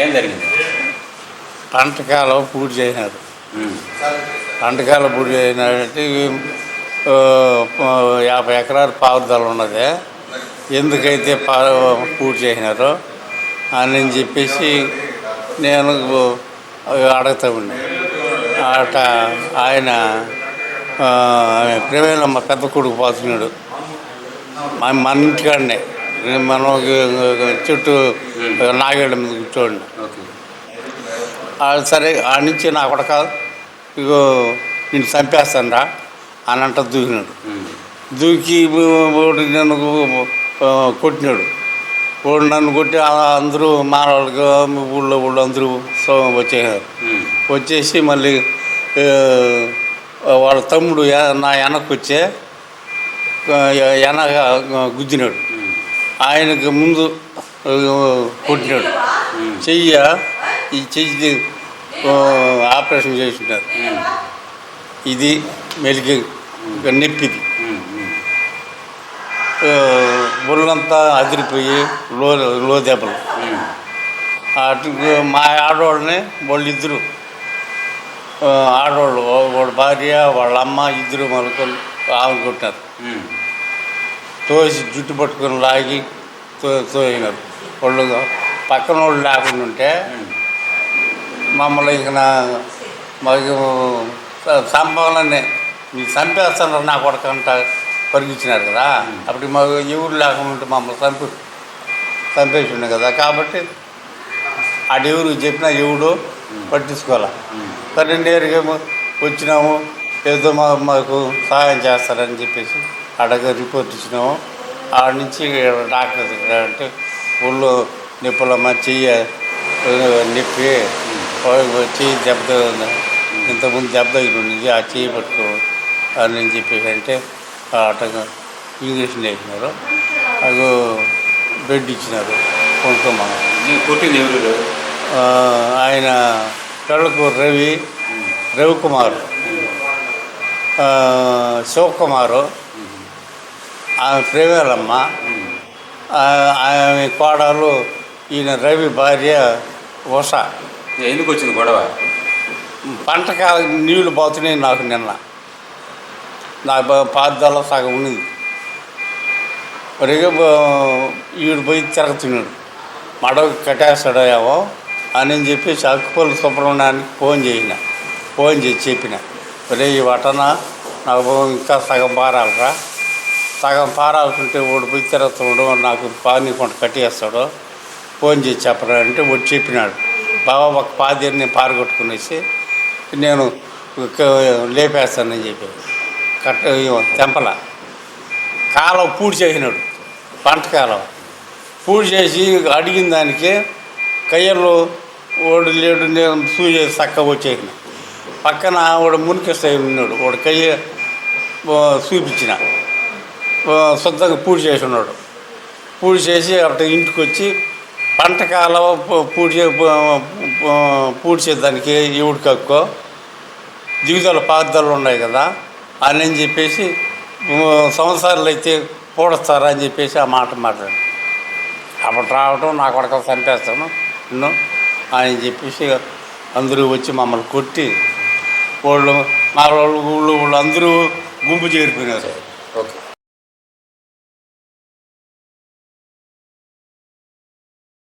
ఏం జరిగింది? పంటకాలం పూర్తి చేసినారు. పంటకాలం పూర్తి చేసినారంటే యాభై ఎకరాలు పావుదల ఉన్నది. ఎందుకైతే పా పూర్తి చేసినారో అని చెప్పేసి నేను అడుగుతా ఉన్నా. అట ఆయన ఆ, ప్రేమేలమ్మ పెద్ద కొడుకు పోతున్నాడు మన ఇంటికాడనే. మనం చుట్టూ నాగేళ్ళ మీద కూర్చోండి. సరే ఆ నుంచి నా కొడక ఇగో నేను చంపేస్తాను రా అని అంట దూకినాడు. దూకి ఆ, కొట్టినాడు ఓడి నన్ను కొట్టి అందరూ మానవాళ్ళకి ఊళ్ళో ఊళ్ళో అందరూ వచ్చేసారు. వచ్చేసి మళ్ళీ వాళ్ళ తమ్ముడు నా వెనక్కి వచ్చే వెనక గుద్దినాడు. ఆయనకు ముందు కొట్టినాడు. చెయ్య ఈ చెయ్యి ఆపరేషన్ చేసినారు. ఇది మెలిగి నొప్పిది ఒళ్ళంతా అదిరిపోయి లో లో దెబ్బలు. అటు మా ఆడవాళ్ళని వాళ్ళిద్దరు ఇద్దరు ఆడవాళ్ళు వాళ్ళ భార్య వాళ్ళ అమ్మ ఇద్దరు మనకొని ఆమె కొట్టినారు. తోసి జుట్టు పట్టుకొని లాగి తో తోయినారు. వాళ్ళు పక్కన వాళ్ళు లేకుండా ఉంటే మమ్మల్ని ఇక నా మాకు సంభావననే మీరు చంపేస్తాను నా అంటారు. పరిగించినారు కదా. అప్పుడు మాకు ఎవరు లేకుండా మమ్మల్ని చంపి చంపేసి ఉండే కదా. కాబట్టి ఆడెవరు చెప్పినా ఎవడు పట్టించుకోవాలి. ఉమ్. నేరుగా వచ్చినాము ఏదో మా మాకు సహాయం చేస్తారని చెప్పేసి అడగ రిపోర్ట్ ఇచ్చినాము. ఆడ నుంచి డాక్టర్ అంటే ఒళ్ళు నిప్పులమ్మ చెయ్యి నిప్పి నొప్పి చెయ్యి దెబ్బ ఇంతకుముందు దెబ్బ తగిలి ఆ చెయ్యి పట్టుకో అని చెప్పేసి అంటే ఆ అటగా ఇంజక్షన్ వేసినారు అది బెడ్ ఇచ్చినారు. కొనుక్కోమని కొట్టింది ఎవరు? ఆయన కళ్ళకు రవి రవికుమార్. శివకుమారు. ఆమె ప్రేమేలమ్మ. ఆమె కోడలు ఈయన రవి భార్య ఉష ఎందుకు వచ్చింది గొడవ? పంటకాల నీళ్ళు పోతున్నాయి నాకు నిన్న. నా పాదాల సగం ఉన్నది. మరిగా ఈడు పోయి తిరుగుతున్నాడు మడవ కట్టేస్తాడో ఏమో అని చెప్పి అక్కుపల్లి సుబ్రహ్మణ్యానికి ఫోన్ చేసిన ఫోన్ చేసి చెప్పిన. ఒరే ఈ వటన నాకు ఇంకా సగం పారాలరా. సగం పారాల్సింటే వాడు పోయి తిరుగుతున్నాడు నాకు పాని కొంట కట్టేస్తాడు. ఫోన్ చేసి చెప్పరా అంటే వాడు చెప్పినాడు. బాబా ఒక పాదేరు నేను పారగొట్టుకునేసి నేను లేపేస్తానని చెప్పి. కట్ట తెంపల. కాలం పూడి చేసినాడు పంట కాలం. పూడి చేసి అడిగిన దానికి కయ్యలు ఓడు లేడు నేను సూ చక్కగా వచ్చేసిన. పక్కన వాడు మునికిస్తాయి ఉన్నాడు వాడు కయ్య చూపించిన. శుద్ధంగా పూడి చేసి ఉన్నాడు. పూడి చేసి అప్పుడు ఇంటికి వచ్చి పంట కాలం పూడి చే పూ- పూడి చేద్దానికి ఈవుడు కక్కో? దిగుదల పారుదల ఉన్నాయి కదా అని అని చెప్పేసి సంవత్సరాలు అయితే పూడస్తారా? అని చెప్పేసి ఆ మాట మాట్లాడు. అప్పుడు రావటం నా కొడక చంపేస్తాను నిన్ను అని చెప్పేసి అందరూ వచ్చి మమ్మల్ని కొట్టి వాళ్ళు మా వాళ్ళు ఊళ్ళో వాళ్ళు అందరూ గుంపు చేరిపోయినారు.